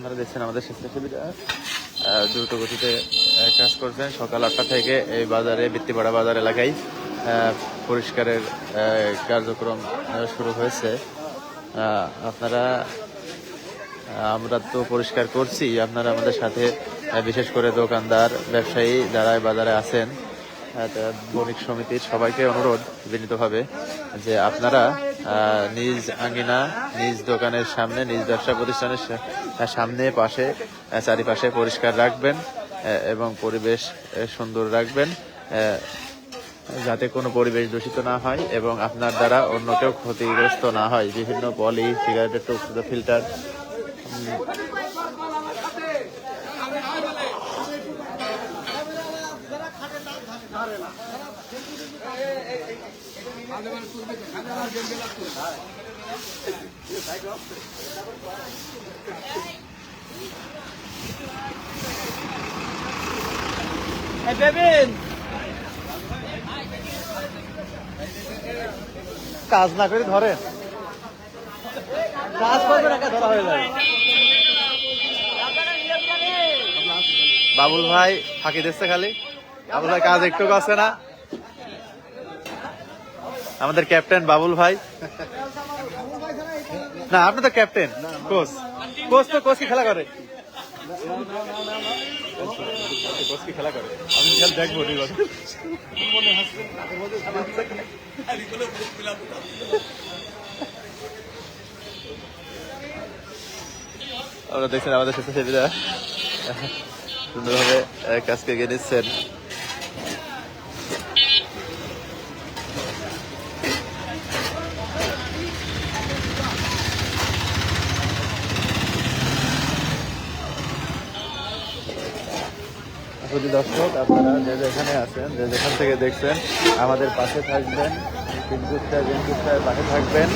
আপনারা দেখছেন আমাদের স্বেচ্ছাসেবীরা দ্রুত গতিতে কাজ করছেন। সকাল আটটা থেকে এই বাজারে, বৃত্তিপাড়া বাজার এলাকায় পরিষ্কারের কার্যক্রম শুরু হয়েছে। আপনারা আমরা তো পরিষ্কার করছি। আপনারা আমাদের সাথে বিশেষ করে দোকানদার, ব্যবসায়ী যারা বাজারে আছেন বণিক সমিতির সবাইকে অনুরোধ বিনীতভাবে যে আপনারা নিজ আঙ্গিনা, নিজ দোকানের সামনে, নিজ ব্যবসা প্রতিষ্ঠানের সামনে, পাশে চারিপাশে পরিষ্কার রাখবেন এবং পরিবেশ সুন্দর রাখবেন যাতে কোনো পরিবেশ দূষিত না হয় এবং আপনার দ্বারা অন্য কেউ ক্ষতিগ্রস্ত না হয়। বিভিন্ন পলি, সিগারেটের টুকরো, ফিল্টার কাজ না করে ধরে কাজ করবে না ধরা হয়ে যাবে। বাবুল ভাই ফাঁকি দিচ্ছে খালি। ভাই কাজ একটু আছে না। আমাদের ক্যাপ্টেন বাবুল ভাই। না, আপনি তো ক্যাপ্টেন। কোচ। কোচ তো কোচ কি খেলা করে। আমি দেখব ঠিক আমরা দেখছেন আমাদের স্বেচ্ছাসেবীরা সুন্দরভাবে কাজকে এগিয়ে নিচ্ছেন। যদি দর্শক, আপনারা যে যেখানে আছেন, যে যেখান থেকে দেখছেন, আমাদের পাশে থাকবেন কিন্তু পাশে থাকবেন।